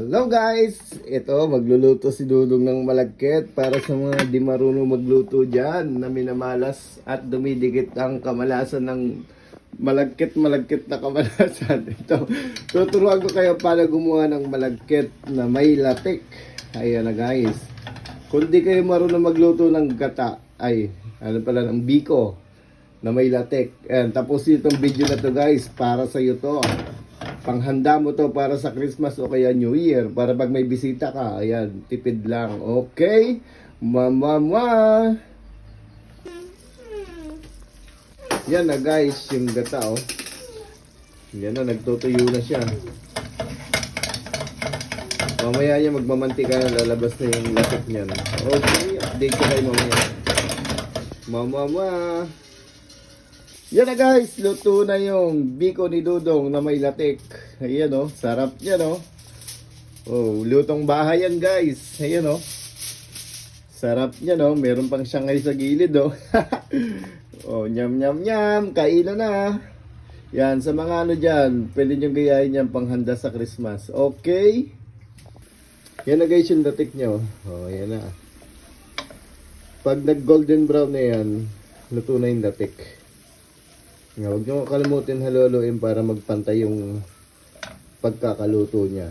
Hello guys! Ito, magluluto si Dudong ng malagkit para sa mga di marunong magluto dyan na minamalas at dumidikit ang kamalasan ng malagkit-malagkit na kamalasan. Ito, tuturuan ko kayo paano gumawa ng malagkit na may latik. Ayan na guys. Kung di kayo marunong magluto ng gata, ay, ano pala, ng biko na may latik. Ayan, tapos itong video na to guys, para sa iyo to. Panghanda mo to para sa Christmas o kaya New Year. Para pag may bisita ka, ayan, tipid lang. Okay? Mama! Yan na guys, yung gata oh. Yan na, nagtutuyo na siya. Mamaya niya magmamantika na lalabas na yung latik niyan. Okay, update ko kayo mamaya. Mama! Yan na guys, luto na yung biko ni Dudong na may latik. Ayan oh, sarap yan oh. Oh, lutong bahay yan guys. Ayan oh. Sarap yan oh, meron pang siyangay sa gilid oh. oh, nyam nyam nyam, kainan na. Yan, sa mga ano dyan, pwede nyo gayahin yan panghanda sa Christmas. Okay? Yan na guys yung latik nyo. Oh, yan na. Pag nag golden brown na yan, luto na yung latik. Nga, huwag nyo kalimutin haluluin para magpantay yung pagkakaluto niya.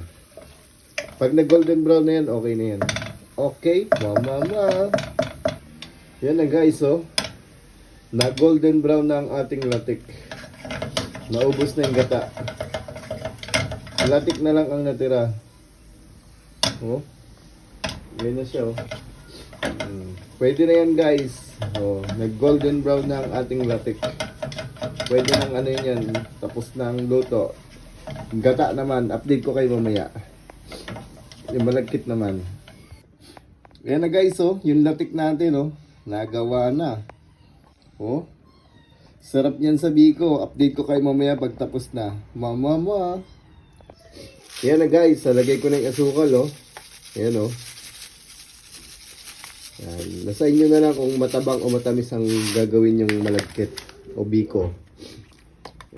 Pag nag golden brown na yan, okay na yan. Okay, mama ma. Yan na guys, oh. Na golden brown na ang ating latik. Naubos na yung gata. Latik na lang ang natira. Oh. Yan na siya, oh. Hmm. Pwede na yan guys. Oh, nag golden brown na ang ating latik. Pwede nang ano yun yan, tapos ang luto. Gata naman, update ko kayo mamaya. Yung malagkit naman. Yan na guys, oh, yung latik natin, oh, nagawa na. Oh, sarap niyan sa biko. Update ko kayo mamaya pag tapos na. Mama mo, ah. Yan na guys, salagay ko na yung asukal, oh. Yan, oh. Yan. Nasa inyo na lang kung matabang o matamis ang gagawin yung malagkit o biko.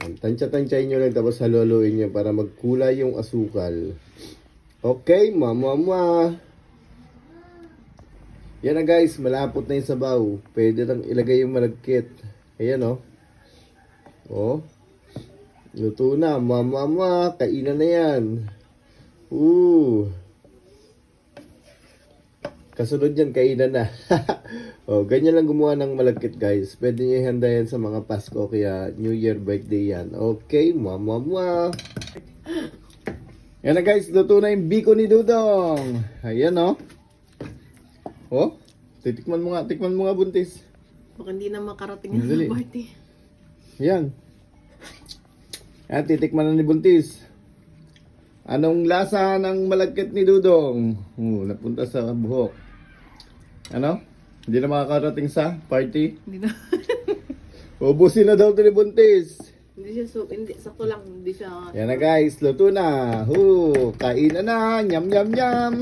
Yan. Tansya-tansyahin nyo lang tapos haluluin nyo para magkulay yung asukal. Okay, mama mama. Yan na guys, malapot na yung sabaw. Pwede lang ilagay yung malagkit. Ayan oh. Oh. Luto na, mama mama. Kainan na yan. Ooh. Kasunod yan, kainan na. oh, ganyan lang gumawa ng malagkit guys. Pwede nyo ihanda yan sa mga Pasko kaya New Year birthday yan. Okay, mama mama. Yan na guys, luto na yung biko ni Dudong. Ayan oh. Oh, titikman mo nga, tikman mo nga buntis. Baka hindi na makarating Ang dali. party. Yan. Yan, titikman na ni Buntis. Anong lasa ng malagkit ni Dudong? Oh, napunta sa buhok. Ano? Hindi na makakarating sa party? Hindi na. Ubusin na daw ito ni Buntis. hindi siya so, hindi, sakto lang. Hindi siya, Yan na guys, luto na. Hu, kain na na. Nyam, nyam, nyam.